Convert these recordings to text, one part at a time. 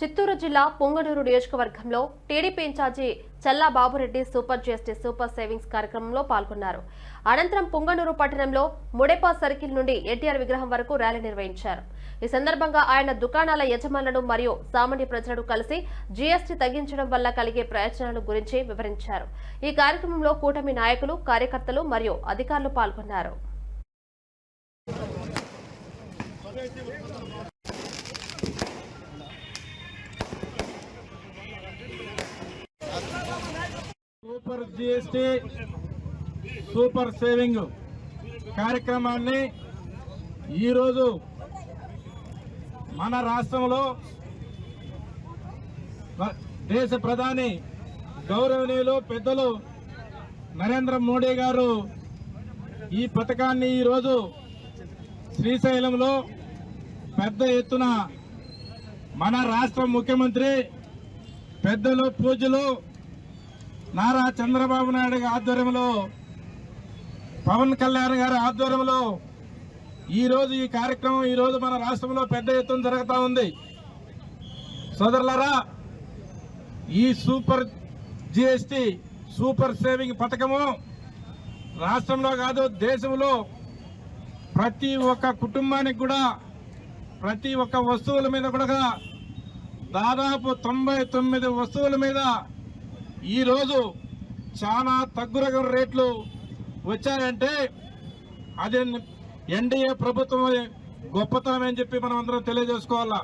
చిత్తూరు జిల్లా పొంగనూరు నియోజకవర్గంలో TDP incharge Challa Babu Reddy super GST super savings కార్యక్రమంలో పాల్గొన్నారు. అనంతరం పొంగనూరు పట్టణంలో ముడేపా సర్కిల్ నుండి ఎన్టీఆర్ విగ్రహం వరకు ర్యాలీ నిర్వహించారు. ఈ సందర్భంగా ఆయన దుకాణాల యజమానులను మరియు సామాన్య ప్రజలను కలిసి జీఎస్టీ తగ్గించడం వల్ల కలిగే ప్రయోజనాల గురించి వివరించారు. ఈ కార్యక్రమంలో కూటమి నాయకులు కార్యకర్తలు మరియు అధికారులు పాల్గొన్నారు. సూపర్ జిఎస్టి సూపర్ సేవింగ్ కార్యక్రమాన్ని ఈరోజు మన రాష్ట్రంలో దేశ ప్రధాని గౌరవనీయులు పెద్దలు నరేంద్ర మోడీ గారు ఈ పథకాన్ని ఈరోజు శ్రీశైలంలో పెద్ద ఎత్తున మన రాష్ట్ర ముఖ్యమంత్రి పెద్దలు పూజలు నారా చంద్రబాబు నాయుడు గారి ఆధ్వర్యంలో పవన్ కళ్యాణ్ గారి ఆధ్వర్యంలో ఈరోజు ఈ కార్యక్రమం ఈరోజు మన రాష్ట్రంలో పెద్ద ఎత్తున జరుగుతూ ఉంది. సోదరులరా ఈ సూపర్ జిఎస్టి సూపర్ సేవింగ్ పథకము రాష్ట్రంలో కాదు దేశంలో ప్రతి ఒక్క కుటుంబానికి కూడా ప్రతి ఒక్క వస్తువుల మీద కూడా దాదాపు తొంభై తొమ్మిది వస్తువుల మీద ఈరోజు చాలా తగ్గురగ రేట్లు వచ్చాయంటే అది ఎన్డీఏ ప్రభుత్వం గొప్పతనం అని చెప్పి మనం అందరం తెలియజేసుకోవాలా.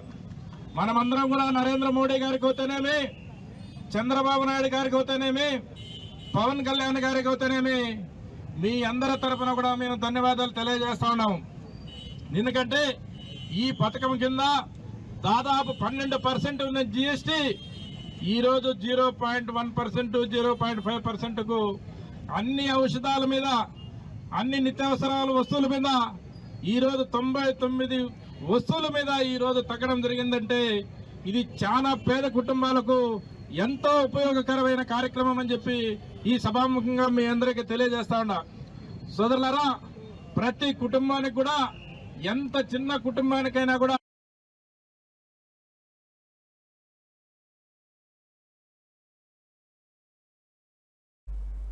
మనమందరం కూడా నరేంద్ర మోడీ గారికి అయితేనేమి చంద్రబాబు నాయుడు గారికి అవుతేనేమి పవన్ కళ్యాణ్ గారికి అయితేనేమి మీ అందరి తరపున కూడా మేము ధన్యవాదాలు తెలియజేస్తా ఉన్నాము. ఎందుకంటే ఈ పథకం కింద దాదాపు పన్నెండు పర్సెంట్ ఉన్న జిఎస్టీ ఈరోజు zero point one percent zero point five పర్సెంట్కు అన్ని ఔషధాల మీద అన్ని నిత్యావసరాల వస్తువుల మీద ఈ రోజు తొంభై తొమ్మిది వస్తువుల మీద ఈరోజు తగ్గడం జరిగిందంటే ఇది చాలా పేద కుటుంబాలకు ఎంతో ఉపయోగకరమైన కార్యక్రమం అని చెప్పి ఈ సభాముఖంగా మీ అందరికీ తెలియజేస్తా ఉన్నా. సోదరులరా ప్రతి కుటుంబానికి కూడా ఎంత చిన్న కుటుంబానికైనా కూడా